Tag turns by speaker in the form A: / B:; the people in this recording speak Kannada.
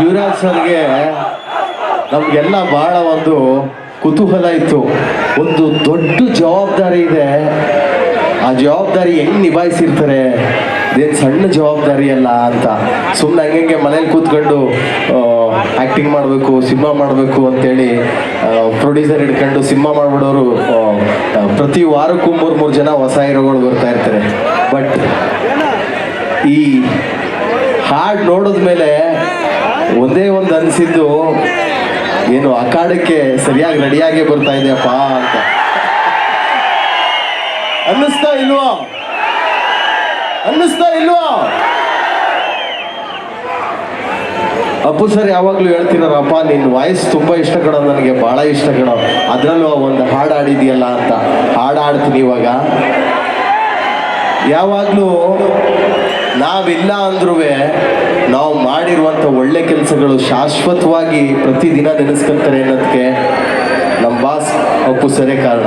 A: ಯುವರಾಜ್ ಸರ್ಗೆ ನಮಗೆಲ್ಲ ಬಹಳ ಒಂದು ಕುತೂಹಲ ಇತ್ತು. ಒಂದು ದೊಡ್ಡ ಜವಾಬ್ದಾರಿ ಇದೆ. ಆ ಜವಾಬ್ದಾರಿ ಹೆಂಗ್ ನಿಭಾಯಿಸಿರ್ತಾರೆ? ಇದೇನು ಸಣ್ಣ ಜವಾಬ್ದಾರಿ ಅಲ್ಲ ಅಂತ. ಸುಮ್ಮನೆ ಹಂಗೆ ಮನೇಲಿ ಕೂತ್ಕೊಂಡು ಆ್ಯಕ್ಟಿಂಗ್ ಮಾಡಬೇಕು, ಸಿನಿಮಾ ಮಾಡಬೇಕು ಅಂತೇಳಿ ಪ್ರೊಡ್ಯೂಸರ್ ಹಿಡ್ಕೊಂಡು ಸಿನಿಮಾ ಮಾಡ್ಬಿಡೋರು ಪ್ರತಿ ವಾರಕ್ಕೂ ಮೂರು ಮೂರು ಜನ ಹೊಸ ಹೀರೋಗಳು ಬರ್ತಾ ಇರ್ತಾರೆ. ಬಟ್ ಈ ಹಾಡು ನೋಡಿದ್ಮೇಲೆ ಒಂದೇ ಒಂದು ಅನಿಸಿದ್ದು, ಏನು ಅಖಾಡಕ್ಕೆ ಸರಿಯಾಗಿ ರೆಡಿಯಾಗಿ ಬರ್ತಾ ಇದೆಯಪ್ಪ ಅಂತ. ಅನ್ನಿಸ್ತಾ ಇಲ್ವಾ? ಅನ್ನಿಸ್ತಾ ಇಲ್ವಾ? ಅಪ್ಪು ಸರ್, ಯಾವಾಗಲೂ ಹೇಳ್ತಿರೋರಪ್ಪ ನಿನ್ನ ವಾಯ್ಸ್ ತುಂಬ ಇಷ್ಟ ಕಡೋ ನನಗೆ ಭಾಳ ಇಷ್ಟ ಕಡೋ ಅದರಲ್ಲೂ ಒಂದು ಹಾಡು ಆಡಿದೆಯಲ್ಲ ಅಂತ. ಹಾಡು ಹಾಡ್ತೀನಿ ಇವಾಗ. ಯಾವಾಗಲೂ ನಾವಿಲ್ಲ ಅಂದ್ರೂ ನಾವು ಮಾಡಿರುವಂಥ ಒಳ್ಳೆ ಕೆಲಸಗಳು ಶಾಶ್ವತವಾಗಿ ಪ್ರತಿದಿನ ನೆನೆಸ್ಕೊಂತಾರೆ ಅನ್ನೋದಕ್ಕೆ ನಮ್ಮ ಬಾಸ್ ಅಪ್ಪು ಸರೇ ಕಾರಣ.